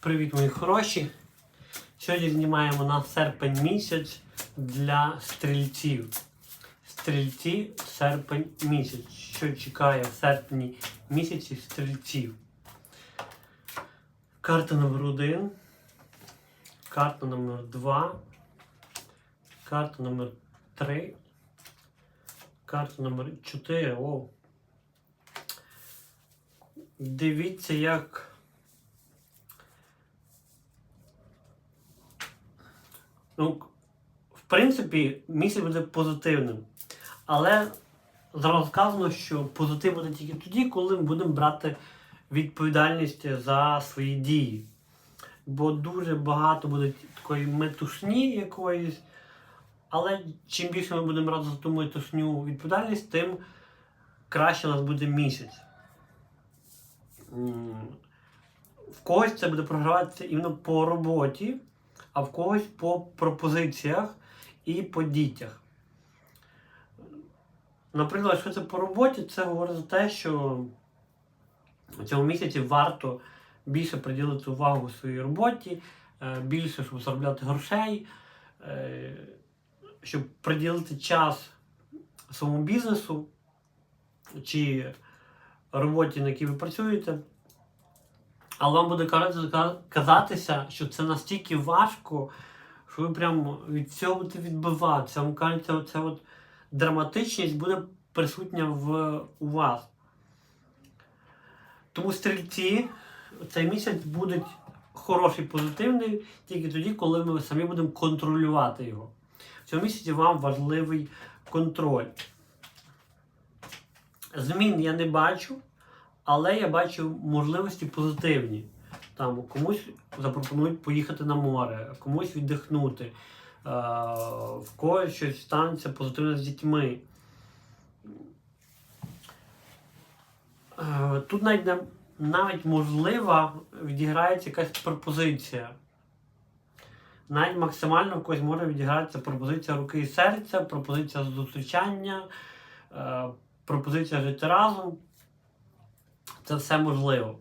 Привіт, мої хороші! Сьогодні знімаємо на серпень місяць для стрільців. Стрільці серпень місяць. Що чекає в серпні місяці стрільців? Карта номер 1, карта номер 2, карта номер 3, карта номер 4. О. Дивіться, як. Ну, в принципі, місяць буде позитивним. Але зараз сказано, що позитив буде тільки тоді, коли ми будемо брати відповідальність за свої дії. Бо дуже багато буде такої метушні якоїсь. Але чим більше ми будемо брати за ту метушню відповідальність, тим краще у нас буде місяць. В когось це буде програватися іменно по роботі, а в когось по пропозиціях і по дітях. Наприклад, що це по роботі, це говорить за те, що в цьому місяці варто більше приділити увагу своїй роботі, е, більше, щоб заробляти грошей, е, щоб приділити час своєму бізнесу чи роботі, на якій ви працюєте. Але вам буде казати- казатися, що це настільки важко, що ви прямо від цього будете відбиватися. Вам кажеться, оця от драматичність буде присутня в, у вас. Тому стрільці цей місяць буде хороший, позитивний тільки тоді, коли ми самі будемо контролювати його. В цьому місяці вам важливий контроль. Змін я не бачу, але я бачу можливості позитивні. Там комусь запропонують поїхати на море, комусь віддихнути, е, в когось щось станеться позитивне з дітьми. Е, Тут навіть, навіть можлива відіграється якась пропозиція. Навіть максимально в когось може відігратися пропозиція руки і серця, пропозиція зустрічання, е, пропозиція жити разом. Це все можливо.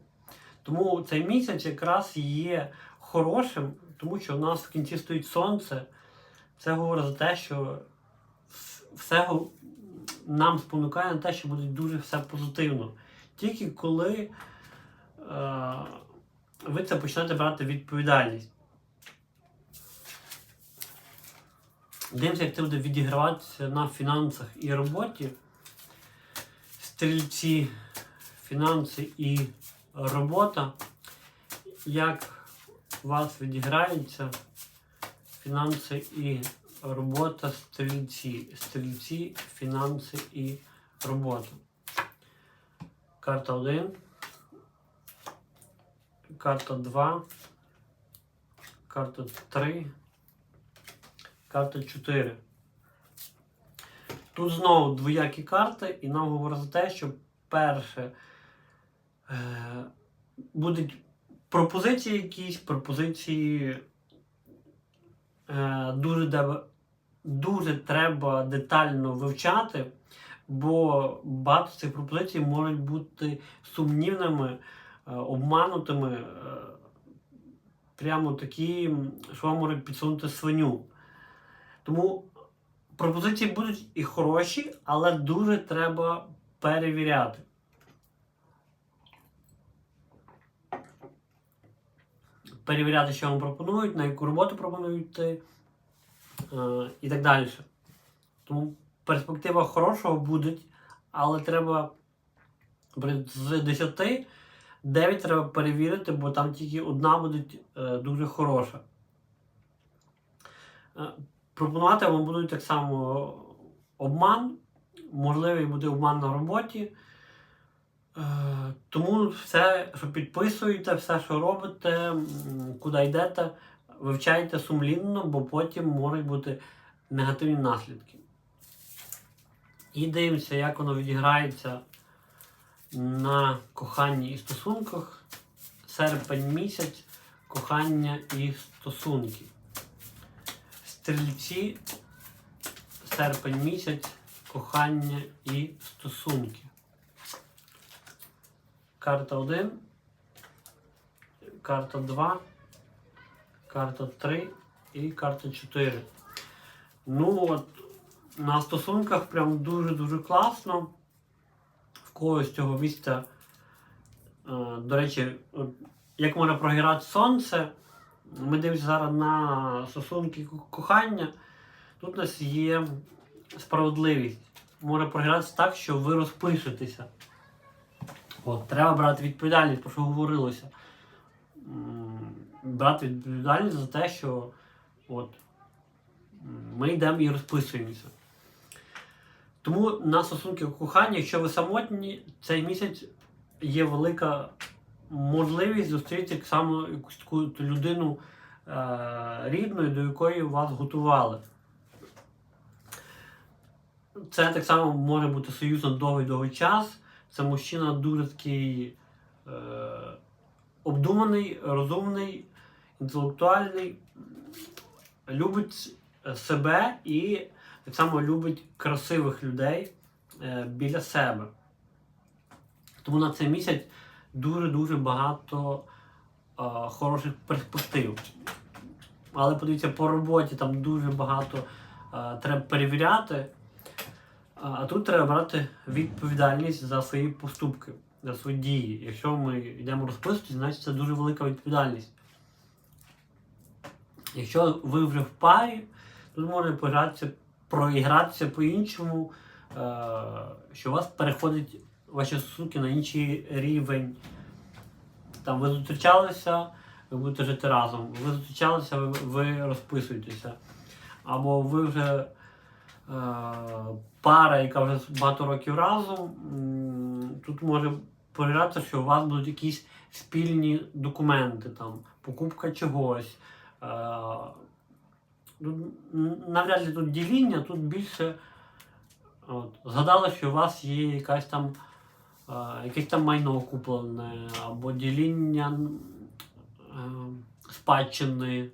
Тому цей місяць якраз є хорошим, тому що у нас в кінці стоїть сонце. Це говорить за те, що все нам спонукає на те, що буде дуже все позитивно. Тільки коли е, ви це почнете брати відповідальність. Дивимося, як це буде відіграватися на фінансах і роботі. Стрільці, фінанси і робота. Як у вас відіграється фінанси і робота стрільці. Стрільці, фінанси і робота. Карта 1. Карта 2. Карта 3. Карта 4. Тут знову двоякі карти, і нам говорить за те, що перше будуть пропозиції якісь, пропозиції е, дуже, дуже треба детально вивчати, бо багато цих пропозицій можуть бути сумнівними, е, обманутими, е, прямо такі, що вам можуть підсунути свиню. Тому пропозиції будуть і хороші, але дуже треба перевіряти. Перевіряти, що вам пропонують, на яку роботу пропонують е, і так далі. Тому перспектива хорошого буде, але треба з 10 9 треба перевірити, бо там тільки одна буде е, дуже хороша. Е, пропонувати вам будуть так само обман, можливий буде обман на роботі. Е, Тому все, що підписуєте, все, що робите, куди йдете, вивчайте сумлінно, бо потім можуть бути негативні наслідки. І дивимося, як воно відіграється на коханні і стосунках. Серпень місяць, кохання і стосунки. Стрільці, серпень місяць, кохання і стосунки. Карта 1. карта 2, карта 3 і карта 4. Ну от, на стосунках прям дуже-дуже класно. В когось цього місця, е, до речі, як може програти сонце, ми дивимося зараз на стосунки кохання. Тут у нас є справедливість. Може програтися так, що ви розпишетеся. От, треба брати відповідальність, про що говорилося. Брати відповідальність за те, що от, ми йдемо і розписуємося. Тому на стосунки кохання, якщо ви самотні, цей місяць є велика можливість зустріти так якусь таку людину е, рідною, до якої вас готували. Це так само може бути союз на довгий-довгий час. Це мужчина дуже такий е, обдуманий, розумний, інтелектуальний, любить себе і так само любить красивих людей е, біля себе. Тому на цей місяць дуже-дуже багато е, хороших перспектив. Але подивіться, по роботі там дуже багато е, треба перевіряти. А тут треба брати відповідальність за свої поступки, за свої дії. Якщо ми йдемо розписувати, значить це дуже велика відповідальність. Якщо ви вже в парі, тут може погратися, проігратися по-іншому, е, що у вас переходить ваші стосунки на інший рівень. Там ви зустрічалися, ви будете жити разом. Ви зустрічалися, ви, розписуєтеся. Або ви вже пара, яка вже багато років разом, тут може програтися, що у вас будуть якісь спільні документи, там, покупка чогось. Е, навряд ли тут діління, тут більше от, згадали, що у вас є якась там е, якесь там майно куплене, або діління е, спадщини.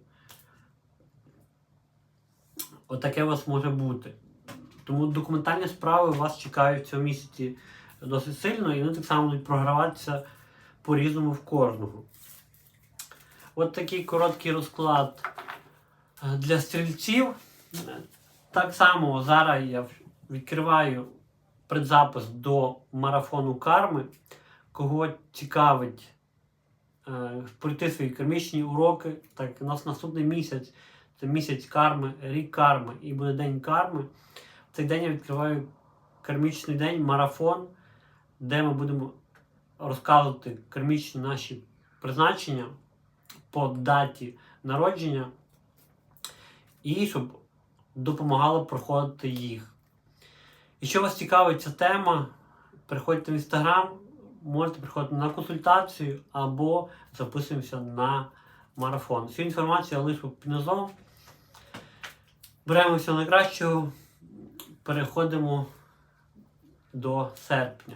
Отаке у вас може бути. Тому документальні справи вас чекають в цьому місяці досить сильно, і вони так само будуть програватися по-різному в кожного. От такий короткий розклад е, для стрільців. Так само зараз я відкриваю предзапис до марафону карми. Кого цікавить е, пройти свої кармічні уроки, так у нас наступний місяць це місяць карми, рік карми і буде день карми. Цей день я відкриваю кармічний день, марафон, де ми будемо розказувати кармічні наші призначення по даті народження і щоб допомагало проходити їх. Якщо вас цікавить ця тема, приходьте в інстаграм, можете приходити на консультацію або записуємося на марафон. Всю інформацію я лишу під низом. Беремо все найкращого, переходимо до серпня.